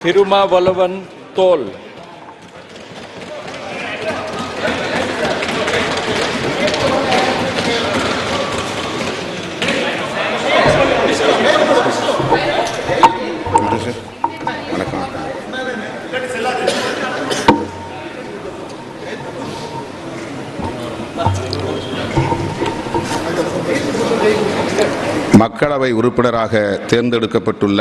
திருமாவளவன் தோல். மக்களவை உறுப்பினராக தேர்ந்தெடுக்கப்பட்டுள்ள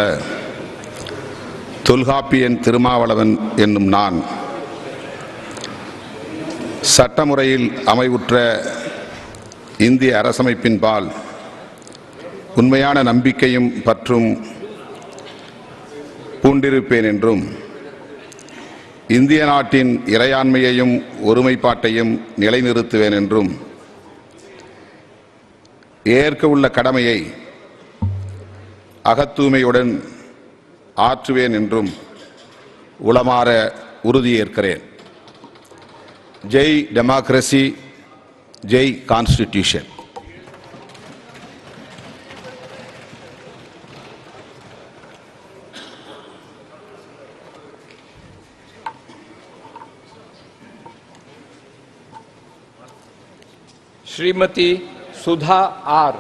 தொல்காப்பியன் திருமாவளவன் என்னும் நான் சட்டமுறையில் அமைவுற்ற இந்திய அரசமைப்பின்பால் உண்மையான நம்பிக்கையும் பற்றும் பூண்டிருப்பேன் என்றும் இந்திய நாட்டின் இறையாண்மையையும் ஒருமைப்பாட்டையும் நிலைநிறுத்துவேன் என்றும் ஏற்க உள்ள கடமையை அகத்தூய்மையுடன் ஆற்றுவேன் என்றும் உளமாற உறுதியேற்கிறேன் Jai democracy Jai constitution Shrimati Sudha are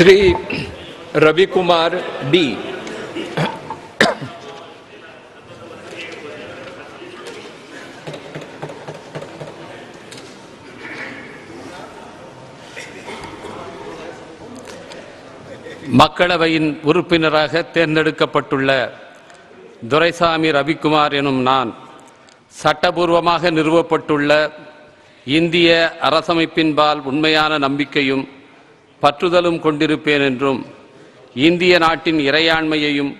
Shri Ravikumar T. மக்களவையின் உறுப்பினராக தேர்ந்தெடுக்கப்பட்டுள்ள துரைசாமி ரவிக்குமார் எனும் நான் சட்டபூர்வமாக நிறுவப்பட்டுள்ள இந்திய அரசமைப்பின்பால் உண்மையான நம்பிக்கையும் பற்றுதலும் கொண்டிருப்பேன் என்றும் இந்திய நாட்டின் இறையாண்மையையும்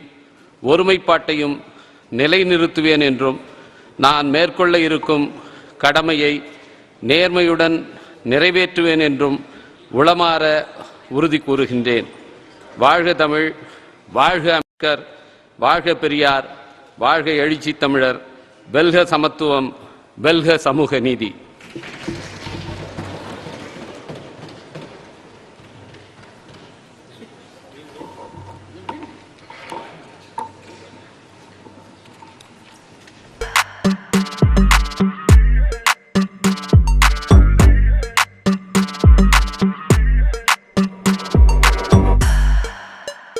ஒருமைப்பாட்டையும் நிலைநிறுத்துவேன் என்றும் நான் மேற்கொள்ள இருக்கும் கடமையை நேர்மையுடன் நிறைவேற்றுவேன் என்றும் உளமாற உறுதி கூறுகின்றேன். வாழ்க தமிழ் வாழ்க அமைச்சர் வாழ்க பெரியார் வாழ்க எழுச்சி தமிழர் வெல்க சமத்துவம் வெல்க சமூக நீதி.